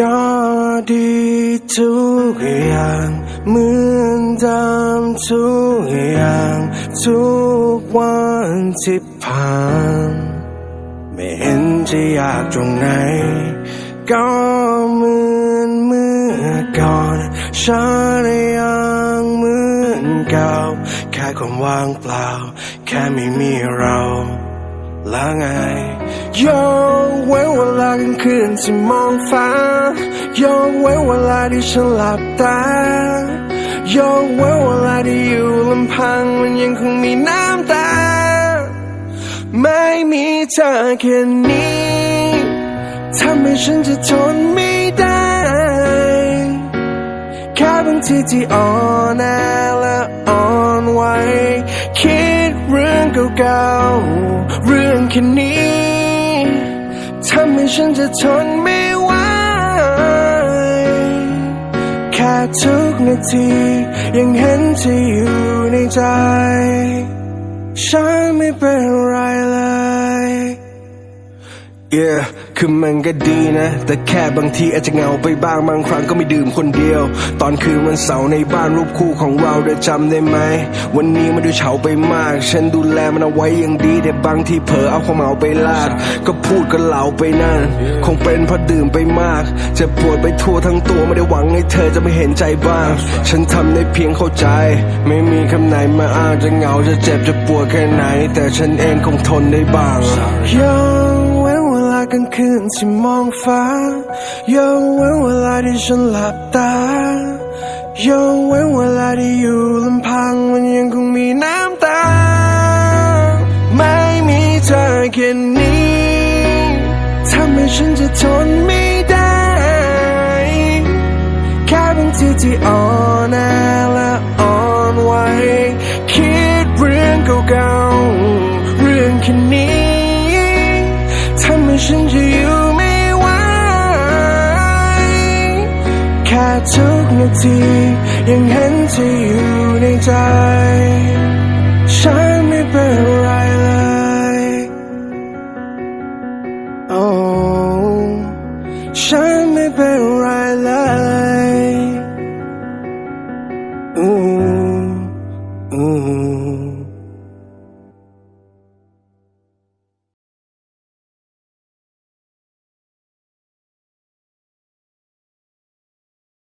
ก็ดีทุกอย่างเหมือนเดิมทุกอย่างทุกวันที่ผ่านไม่เห็นจะยากตรงไหน ก็เหมือนเมื่อก่อนฉันยังเหมือนเก่าแค่ความว่างเปล่า แค่ไม่มีเรา ล้วไงยกเว้นเวลากลางคืนที่มองฟ้ายกเว้นเวลาที่ฉันหลับตายกเว้นเวลาที่อยู่ลำพังมันยังคงมีน้ำตา ไม่มีเธอแค่นี้ทำให้ฉันจะทนไม่ได้แค่บางทีที่อ่อนแอและอ่อนไหวคิด เก่า เรื่องแค่นี้ทำให้ฉันจะทนไม่ไหวแค่ทุกนาที ยังเห็นเธออยู่ในใจ ฉันไม่เป็นไรเลย Yeah คือมันก็ดีนะ แต่แค่บางทีอาจจะเหงาไปบ้างบางครั้งก็ไม่ดื่มคนเดียว ตอนคืนวันเสาร์ในบ้านรูปคู่ของเราได้จำได้ไหม วันนี้มันดูเฉาไปมาก ฉันดูแลมันเอาไว้อย่างดีแต่บางทีเผลอเอาความเหมาไปลากก็พูดก็เหลาไปนั่น คงเป็นเพราะดื่มไปมาก จะปวดไปทั่วทั้งตัวไม่ได้หวังให้เธอจะไม่เห็นใจบ้าง ฉันทำได้เพียงเข้าใจ ไม่มีคำไหนมาอ้างจะเหงาจะเจ็บจะปวดแค่ไหน แต่ฉันเองคงทนได้บ้างยังเว้นากลางคืนที่มองฟ้ายกเว้นเวลาที่ฉันหลับตายกเว้นเวลาที่อยู่ลำพังมันยังคงมีน้ำตา ไม่มีเธอแค่นี้ทำให้ฉันจะทนไม่ได้ แค่บางทีที่อ่อนแอและอ่อนไหวคิดเรื่องเก่า ฉันจะอยู่ไม่ไหวแค่ทุกนาทียังเห็นเธออยู่ในใจ ฉันไม่เป็นไรเลย โอ้ฉันไม่เป็นไรเลยอืมอืม